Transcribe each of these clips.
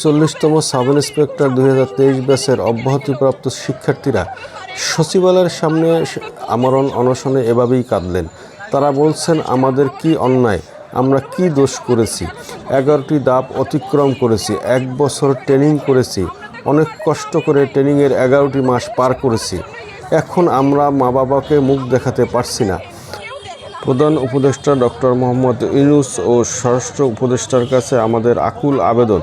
চল্লিশতম sub inspector দুই হাজার তেইশ ব্যাচের অব্যাহতিপ্রাপ্ত শিক্ষার্থীরা সচিবালয়ের সামনে আমরণ অনশনে এভাবেই কাঁদলেন। তারা বলছেন, আমাদের কি অন্যায়? আমরা কি দোষ করেছি? এগারোটি দাপ অতিক্রম করেছি, এক বছর ট্রেনিং করেছি, অনেক কষ্ট করে ট্রেনিংয়ের এগারোটি মাস পার করেছি। এখন আমরা মা বাবাকে মুখ দেখাতে পারছি না। প্রধান উপদেষ্টা ডক্টর মোহাম্মদ ইউনুস ও স্বরাষ্ট্র উপদেষ্টার কাছে আমাদের আকুল আবেদন।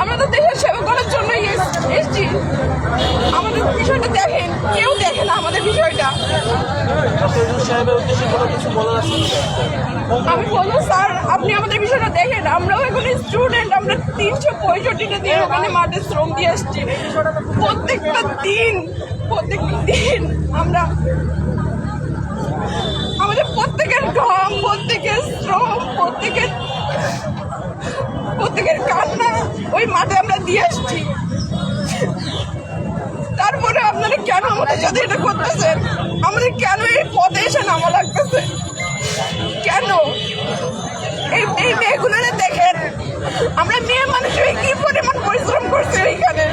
আমরা তো দেশের সেবা করার জন্যই এস- এসছি। আমাদের বিষয়টা দেখেন, কেউ দেখে না আমাদের বিষয়টা। আমি বলব, স্যার, আপনি আমাদের বিষয়টা দেখেন, আমরাও এখন স্টুডেন্ট আমরা তিনশো পঁয়ষট্টিটা দিন ওখানে মাঠে শ্রম দিয়ে আসছি প্রত্যেকটা দিন প্রত্যেকটা দিন আমরা ওই মাঠে আমরা দিয়ে আসছি তারপরে আপনারা কেন আমাদের সাথে এটা করতেছেন? আমাদের কেন এই পথে এসে নামা লাগতেছে? কেন? এই এই দেখেন, আমরা মেয়ে মানুষ হয়ে কি পরিমাণ পরিশ্রম করছি এইখানে?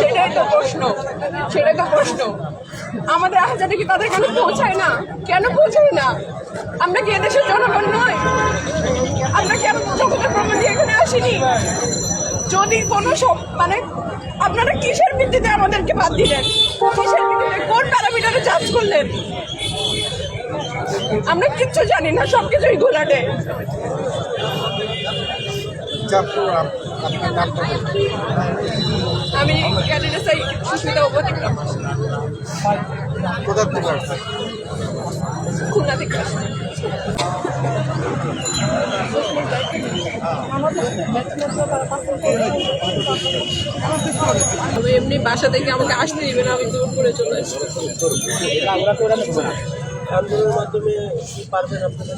সেটাই তো প্রশ্ন, সেটাই তো প্রশ্ন। আমাদের আহাজারে কি তাদের কাছে পৌঁছায় না? কেন পৌঁছায় না? আমরা কি এদেশের জনগণ নয়? আমরা কি আমাদের জগতের প্রমাণ দিয়ে এখানে আসিনি? যদি কোনো সব মানে আপনারা কিসের ভিত্তিতে আমাদেরকে বাদ দিলেন? কিসের ভিত্তিতে? কোন প্যারামিটারে চার্জ করলেন? আমরা কিচ্ছু জানি না সব কিছুই ঘোলাটে আমি ক্যান্ডিডেট চাই সুস্মিতা উপতিক্রম কোথা থেকে আসছে? খুলনা থেকে এমনি বাসা থেকে আমাকে আসতে দিবে না আমি দূর করে চলে আসছি। আন্দোলনের মাধ্যমে কি পারবেন আপনাদের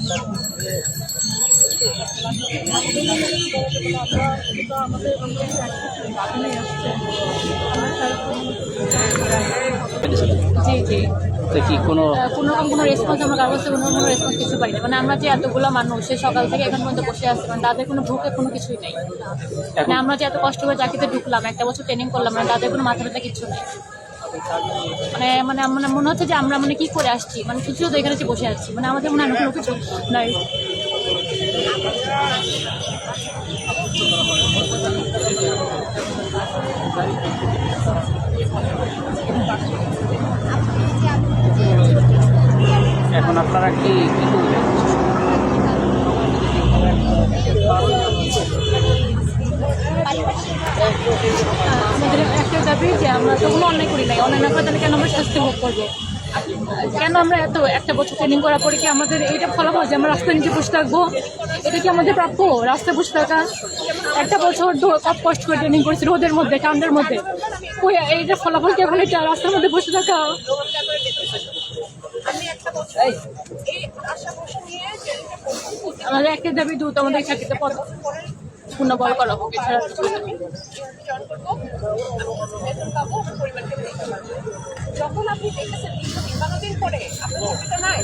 জি জি। কি কোনো কোনো রকম কোনো রেসপন্স আমরা কারোর কাছে কোনো কোনো রেসপন্স কিছু পাইনি। মানে আমরা যে এতগুলো মানুষ সে সকাল থেকে এখন পর্যন্ত বসে আছি মানে তাদের কোনো ভুকে কোনো কিছুই নেই। মানে আমরা যে এত কষ্ট করে চাকরিতে ঢুকলাম একটা বছর ট্রেনিং করলাম মানে তাদের কোনো মাথা ব্যথা কিছু নেই। মানে মানে মানে মনে হচ্ছে যে আমরা মানে কি করে আসছি? মানে কিছু তো এখানে বসে আছি। মানে আমাদের মনে হয় কোনো কিছু নাই। এখন আপনারা কি আমাদের একটা দাবি যে আমরা তো কোনো অন্যায় করি নাই। অন্যায় না তাহলে কেন আমরা শাস্তি ভোগ করব? কেন আমরা এত একটা বছর ট্রেনিং করার পরে কি আমাদের এইটা ফলাফল যে আমরা রাস্তায় নিচে বসে থাকব? এটা কি আমাদের প্রাপ্য? রাস্তায় বসে থাকা? একটা বছর কত কষ্ট করে ট্রেনিং করেছি, রোদের মধ্যে, ঠান্ডার মধ্যে। কই, এইটা ফলাফল কি এখন এটা রাস্তার মধ্যে বসে থাকা? আমাদের একটা দাবি, দ্রুত আমাদের চাকরিতে পদ পূর্ণ বল করা হোক, এছাড়া। যখন আপনি দেখেছেন দীর্ঘ তিপ্পান্ন পরে আপনার ছুটিটা নাই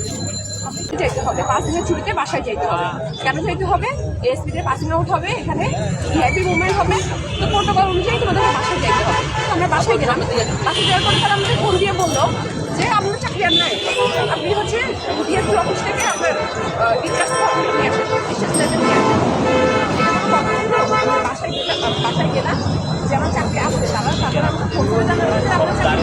আপনাকে যেতে হবে, পাঁচ দিনের ছুটিতে বাসায় যেতে হবে। কেন যেতে হবে? এসপিতে পাসিং আউট হবে, এখানে ভিআইপি মুভমেন্ট হবে। তো প্রোটোকল অনুযায়ী তোমাদের বাসায় যেতে হবে। আমরা বাসায় গেলাম। বাসায় যাওয়ার পর তারা আমাদের ফোন দিয়ে বলল যে, আপনার চাকরি আর নাই। আপনি হচ্ছে ডিএসপি অফিস থেকে আপনার ডিসচার্জ নিয়ে বাসায় গেলাম বাসায় গেলাম। যে আমার চাকরি আছে তারা, তাদের আমাকে ফোন করে জানালো যে, আপনার চাকরি